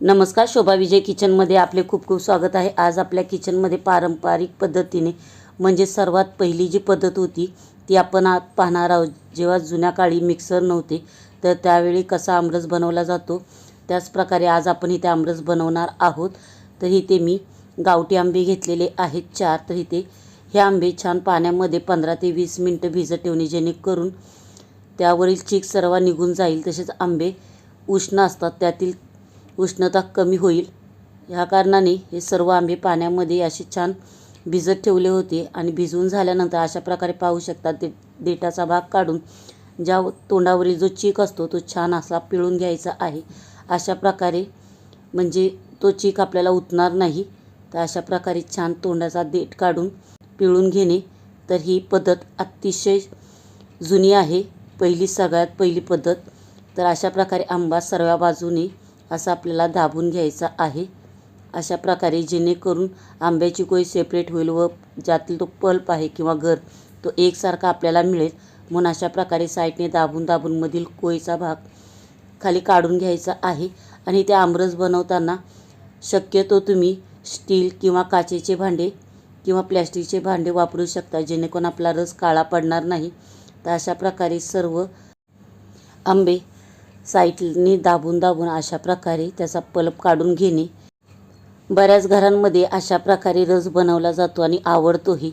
नमस्कार शोभा विजय किचनमध्ये आपले खूप खूप स्वागत आहे. आज आपल्या किचनमध्ये पारंपरिक पद्धतीने म्हणजे सर्वात पहिली जी पद्धत होती ती आपण आ पाहणार आहोत. जेव्हा जुन्या काळी मिक्सर नव्हते तर त्यावेळी कसा आमरस बनवला जातो त्याच प्रकारे आज आपण इथे आमरस बनवणार आहोत. तर इथे मी गावठी आंबे घेतलेले आहेत चार. तर इथे हे आंबे छान पाण्यामध्ये पंधरा ते वीस मिनटं भिजत ठेवणे जेणेकरून त्यावरील चीक सर्व निघून जाईल. तसेच आंबे उष्ण असतात त्यातील उष्णता कमी होईल. ह्या कारणाने हे सर्व आंबे पाण्यामध्ये असे छान भिजत ठेवले होते आणि भिजवून झाल्यानंतर अशा प्रकारे पाहू शकतात ते देठाचा भाग काढून ज्या तोंडावरील जो चीक असतो तो छान असा पिळून घ्यायचा आहे. अशा प्रकारे म्हणजे तो चीक आपल्याला उतणार नाही. तर अशा प्रकारे छान तोंडाचा देठ काढून पिळून घेणे तर ही पद्धत अतिशय जुनी आहे. पहिली सगळ्यात पहिली पद्धत. तर अशा प्रकारे आंबा सर्व बाजूने असा आपल्याला दाबून घ्यायचा आहे. अशा प्रकारे जेणेकरून आंब्याची कोय सेपरेट होईल व ज्यातील तो पल्प आहे किंवा गर तो एकसारखा आपल्याला मिळेल. म्हणून अशा प्रकारे साईडने दाबून दाबून मधील कोयचा भाग खाली काढून घ्यायचा आहे आणि ते आमरस बनवताना शक्यतो तुम्ही स्टील किंवा काचेचे भांडे किंवा प्लॅस्टिकचे भांडे वापरू शकता जेणेकरून आपला रस काळा पडणार नाही. तर अशा प्रकारे सर्व आंबे साईटने दाबून दाबून अशा प्रकारे त्याचा पल्प काढून घेणे. बऱ्याच घरांमध्ये अशा प्रकारे रस बनवला जातो आणि आवडतोही.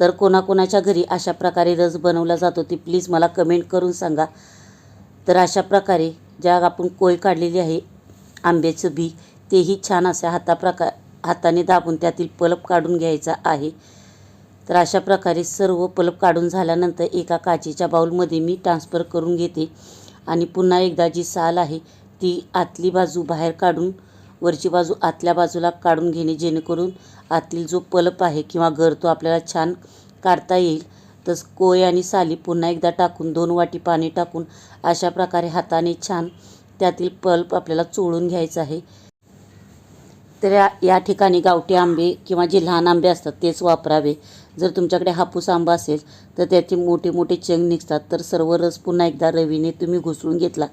तर कोणाकोणाच्या घरी अशा प्रकारे रस बनवला जातो ती प्लीज मला कमेंट करून सांगा. तर अशा प्रकारे ज्या आपण कोय काढलेली आहे आंब्याचं बी तेही छान असे हाताप्रका हाताने दाबून त्यातील पल्प काढून घ्यायचा आहे. तर अशा प्रकारे सर्व पल्प काढून झाल्यानंतर एका काचेच्या बाऊलमध्ये मी ट्रान्सफर करून घेते. आणि पुन्हा एकदा जी साल आहे ती आतली बाजू बाहेर काढून वरची बाजू आतल्या बाजूला काढून घेणे जेणेकरून आतील जो पलप आहे किंवा घर तो आपल्याला छान काढता येईल. तस कोय आणि साली पुन्हा एकदा टाकून दोन वाटी पाणी टाकून अशा प्रकारे हाताने छान त्यातील पल्प आपल्याला चोळून घ्यायचा आहे. तर या या ठिकाणी गावठी आंबे किंवा जे लहान आंबे असतात तेच वापरावे. जर तुमच्याकडे हापूस आंबा असेल तर त्याचे मोठे मोठे चंग निघतात. तर सर्व रस पुन्हा एकदा रवीने तुम्ही घुसळून घेतला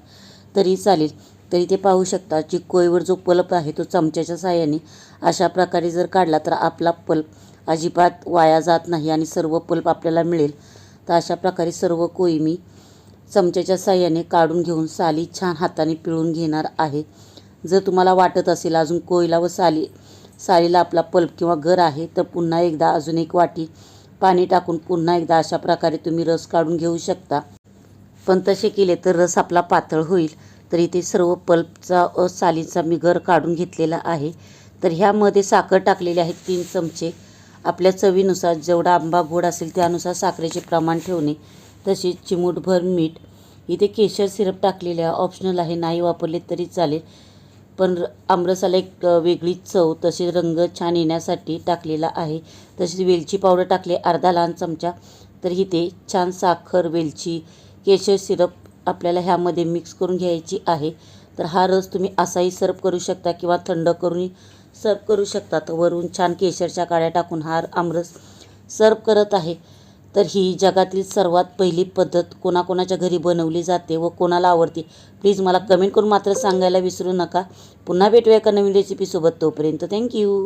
तरी चालेल. तरी ते पाहू शकता जी कोयवर जो पल्प आहे तो चमच्याच्या साहाय्याने अशा प्रकारे जर काढला तर आपला पल्प अजिबात वाया जात नाही आणि सर्व पल्प आपल्याला मिळेल. तर अशा प्रकारे सर्व कोई मी चमच्याच्या साह्याने काढून घेऊन साली छान हाताने पिळून घेणार आहे. जर तुम्हाला वाटत असेल अजून कोयला व साली सालीला आपला पल्प किंवा घर आहे तर पुन्हा एकदा अजून एक वाटी पाणी टाकून पुन्हा एकदा अशा प्रकारे तुम्ही रस काढून घेऊ शकता. पण तसे केले तर रस आपला पातळ होईल. तर इथे सर्व पल्पचा व सालीचा मी घर काढून घेतलेला आहे. तर ह्यामध्ये साखर टाकलेली आहे तीन चमचे. आपल्या चवीनुसार जेवढा आंबा गोड असेल त्यानुसार साखरेचे प्रमाण ठेवणे. तसेच चिमूटभर मीठ. इथे केशर सिरप टाकलेले ऑप्शनल आहे. नाही वापरले तरी चालेल. पण र- आमरसाला एक वेगळी चव तसेच रंग छान येण्यासाठी टाकलेला आहे. तसेच वेलची पावडर टाकले अर्धा लहान चमचा. तर इथे छान साखर वेलची केशर सिरप आपल्याला ह्यामध्ये मिक्स करून घ्यायची आहे. तर हा रस तुम्ही असाही सर्व करू शकता किंवा थंड करून सर्व करू शकता. तर वरून छान केशरच्या काड्या टाकून हा आमरस सर्व करत आहे. तर ही जगातील सर्वात पहिली पद्धत कोणाकोणाच्या घरी बनवली जाते व कोणाला आवडते? प्लीज मला कमेंट करून मात्र सांगायला विसरू नका. पुन्हा भेटूया एका नवीन रेसिपीसोबत तोपर्यंत. थँक्यू